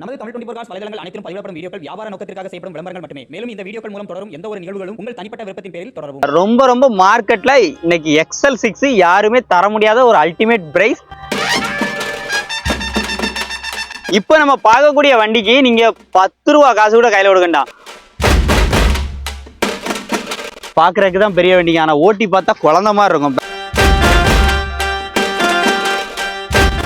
நமது Tamil twenty four cos வலைதளங்கள் அனைத்தும் பதிவிடப்படும் வீடியோக்கள் வியாபார நோக்கத்திற்காக செய்யப்படும் விளம்பரங்கள் மட்டுமே. மேலும் இந்த வீடியோக்கள் மூலம் தொடரும் எந்த ஒரு நிகழ்வுகளும் உங்கள் தனிப்பட்ட விருப்பத்தின் பேரில் தொடரும் ரொம்ப ரொம்ப மார்க்கெட்ல இன்னைக்கு எக்ஸல் சிக்ஸ் யாருமே தர முடியாத ஒரு அல்டிமேட் பிரைஸ் இப்போ நம்ம பார்க்கக்கூடிய வண்டிக்கு நீங்க பத்து ரூபா காசு கூட கையில கொடுக்கண்டா. பாக்குறதுக்கு தான் பெரிய வண்டிங்க. ஆனா ஓட்டி பார்த்தா குழந்த மாதிரி இருக்கும்.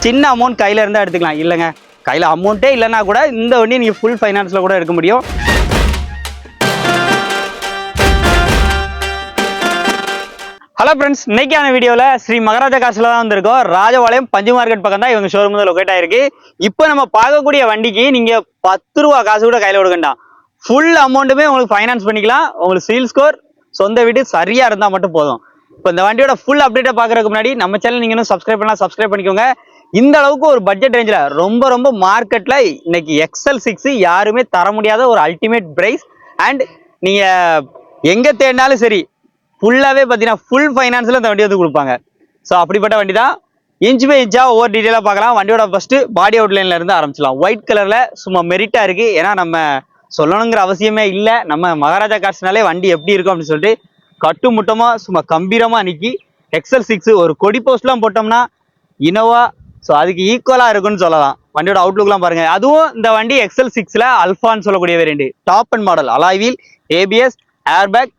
சின்ன அமௌண்ட் கையில இருந்தா எடுத்துக்கலாம். இல்லைங்க. கையில் அமௌண்ட்டே இல்லைன்னா கூட இந்த வண்டி நீங்கள் ஃபுல் ஃபைனான்ஸில் கூட எடுக்க முடியும். ஹலோ ஃப்ரெண்ட்ஸ் இன்னைக்கான வீடியோவில் ஸ்ரீ மகாராஜா காசில் தான் வந்திருக்கோம். ராஜபாளையம் பஞ்சு மார்க்கெட் பக்கம் தான் இவங்க ஷோரூம் தான் லொக்கேட் ஆயிருக்கு. இப்போ நம்ம பார்க்கக்கூடிய வண்டிக்கு நீங்கள் பத்து ரூபா காசு கூட கையில் கொடுக்கண்டாம். ஃபுல் அமௌண்ட்டுமே உங்களுக்கு ஃபைனான்ஸ் பண்ணிக்கலாம். உங்களுக்கு சிவில் ஸ்கோர் சொந்த வீடு சரியாக இருந்தால் மட்டும் போதும். இப்போ இந்த வண்டியோட ஃபுல் அப்டேட்டை பார்க்குறதுக்கு முன்னாடி நம்ம சேனல் நீங்கள் இன்னும் சப்ஸ்கிரைப் பண்ணலாம் சப்ஸ்கிரைப் பண்ணிக்கோங்க. இந்த அளவுக்கு ஒரு பட்ஜெட் ரேஞ்சில் ரொம்ப ரொம்ப மார்க்கெட்டில் இன்னைக்கு எக்ஸல் சிக்ஸ் யாருமே தர முடியாத ஒரு அல்டிமேட் பிரைஸ் அண்ட் நீங்கள் எங்கே தேடினாலும் சரி ஃபுல்லாகவே பார்த்தீங்கன்னா ஃபுல் ஃபைனான்ஸில் இந்த வண்டி வந்து கொடுப்பாங்க. ஸோ அப்படிப்பட்ட வண்டி தான் இன்ச் பை இன்ச்சாக ஒவ்வொரு டீட்டெயிலாக பார்க்கலாம். வண்டியோட ஃபஸ்ட்டு பாடி அவுட்லைன்ல இருந்து ஆரம்பிச்சிடலாம். ஒயிட் கலரில் சும்மா மெரிட்டாக இருக்குது ஏன்னா நம்ம சொல்லணுங்கிற அவசியமே இல்லை. நம்ம மகாராஜா கார்ஸ்னாலே வண்டி எப்படி இருக்கும் அப்படின்னு சொல்லிட்டு கட்டுமுட்டமாக சும்மா கம்பீரமாக நிற்கி எக்ஸல் சிக்ஸ் ஒரு கொடி போஸ்ட்லாம் போட்டோம்னா இனோவா ஸோ அதுக்கு ஈக்குவலாக இருக்குன்னு சொல்லலாம். வண்டியோட அவுட்லுக்லாம் பாருங்க. அதுவும் இந்த வண்டி எக்ஸல் சிக்ஸில் அல்ஃபான்னு சொல்லக்கூடிய variant top and model alloy wheel ABS airbag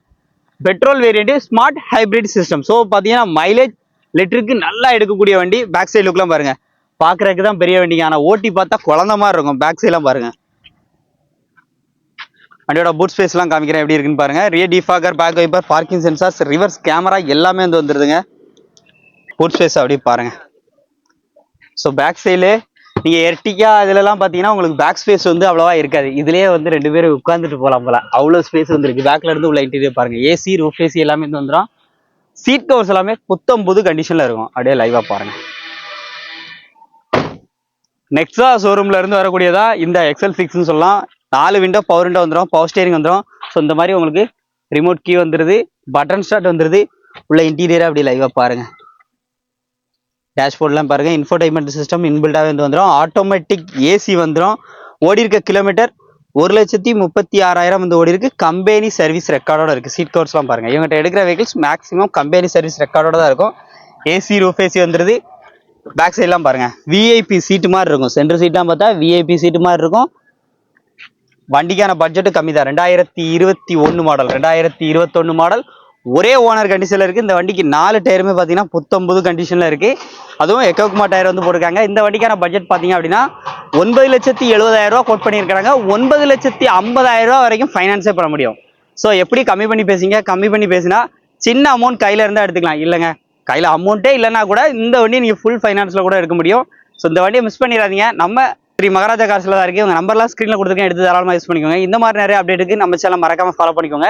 petrol variant smart hybrid system so பார்த்தீங்கன்னா மைலேஜ் லிட்டருக்கு நல்லா எடுக்கக்கூடிய வண்டி. பேக் சைடு லுக்லாம் பாருங்க. பார்க்கறதுக்கு தான் பெரிய வண்டிங்க. ஆனால் ஓட்டி பார்த்தா குழந்த மாதிரி இருக்கும். பேக் சைட்லாம் பாருங்க. வண்டியோட பூட் ஸ்பேஸ்லாம் காமிக்கிறேன். எப்படி இருக்குன்னு பாருங்க. Rear defogger back wiper parking sensors reverse camera எல்லாமே வந்து வந்துருதுங்க. பூட் ஸ்பேஸ் அப்படியே பாருங்க. ஸோ பேக் சைடு நீங்க எர்டிகா இதுலலாம் பார்த்தீங்கன்னா உங்களுக்கு பேக் ஸ்பேஸ் வந்து அவ்வளோவா இருக்காது. இதுலேயே வந்து ரெண்டு பேரும் உட்காந்துட்டு போகலாம் போல. அவ்வளோ ஸ்பேஸ் வந்துருக்கு. பேக்ல இருந்து உள்ள இன்டீரியர் பாருங்க. ஏசி ரூஃப் ஏசி எல்லாமே வந்து வந்துடும் சீட் கவர்ஸ் எல்லாமே புத்தம் புது கண்டிஷன்ல இருக்கும். அப்படியே லைவா பாருங்க. நெக்ஸா ஷோரூம்ல இருந்து வரக்கூடியதா? இந்த எக்ஸல் சிக்ஸ்னு சொல்லலாம். நாலு விண்டோ பவர் விண்டோ வந்துடும் பவர் ஸ்டேரிங் வந்துடும் ஸோ இந்த மாதிரி உங்களுக்கு ரிமோட் கீ வந்துருது. பட்டன் ஸ்டார்ட் வந்துருது. உள்ள இன்டீரியரா அப்படி லைவாக பாருங்க. டேஷ்போர்ட்லாம் பாருங்க. இன்ஃபோடைமெண்ட் சிஸ்டம் இன்பில்டாகவே வந்து வந்துடும் ஆட்டோமேட்டிக் ஏசி வந்துடும் ஓடி இருக்க கிலோமீட்டர் ஒரு லட்சத்தி முப்பத்தி ஆறாயிரம் வந்து ஓடி இருக்கு கம்பெனி சர்வீஸ் ரெக்கார்டோட இருக்கு. சீட் கவர்ஸ்லாம் பாருங்க. இவங்ககிட்ட எடுக்கிற வெஹிக்கிள்ஸ் மேக்ஸிமம் கம்பெனி சர்வீஸ் ரெக்கார்டோட தான் இருக்கும். ஏசி ரூஃப் ஏசி வந்துருது. பேக் சைட்லாம் பாருங்க. விஐபி சீட்டு மாதிரி இருக்கும். சென்டர் சீட்லாம் பார்த்தா விஐபி சீட்டு மாதிரி இருக்கும். வண்டிக்கான பட்ஜெட்டு கம்மி தான் ரெண்டாயிரத்தி இருபத்தி ஒன்று மாடல் ரெண்டாயிரத்தி இருபத்தொன்று மாடல் ஒரே ஓனர் கண்டிஷனில் இருக்குது இந்த வண்டிக்கு நாலு டயருமே பார்த்தீங்கன்னா புத்தொம்பது கண்டிஷனில் இருக்குது அதுவும் எக்கோக்குமா டயர் வந்து போட்டிருக்காங்க. இந்த வண்டிக்கான பட்ஜெட் பார்த்தீங்க அப்படின்னா ஒன்பது லட்சத்தி எழுபதாயிரரூவா கோட் பண்ணியிருக்கிறாங்க. ஒன்பது லட்சத்தி ஐம்பதாயிரரூவா வரைக்கும் ஃபைனான்ஸே பண்ண முடியும். ஸோ எப்படி கம்மி பண்ணி பேசுங்க கம்மி பண்ணி பேசினா சின்ன அமௌண்ட் கையில் இருந்தால் எடுத்துக்கலாம். இல்லைங்க. கையில் அமௌண்ட்டே இல்லைன்னா கூட இந்த வண்டி நீங்கள் ஃபுல் ஃபைனான்ஸில் கூட எடுக்க முடியும். ஸோ இந்த வண்டியை மிஸ் பண்ணிடாதீங்க. நம்ம ஸ்ரீ மகாராஜா காசில் தான் இருக்குது உங்கள் நம்பர்லாம் ஸ்க்ரீனில் கொடுத்துருக்கேன். எடுத்து தாராளமாக யூஸ் பண்ணிக்கோங்க. இந்த மாதிரி நிறைய அப்டேட்டுக்கு நம்ம சேனல் மறக்காம ஃபாலோ பண்ணிக்கோங்க.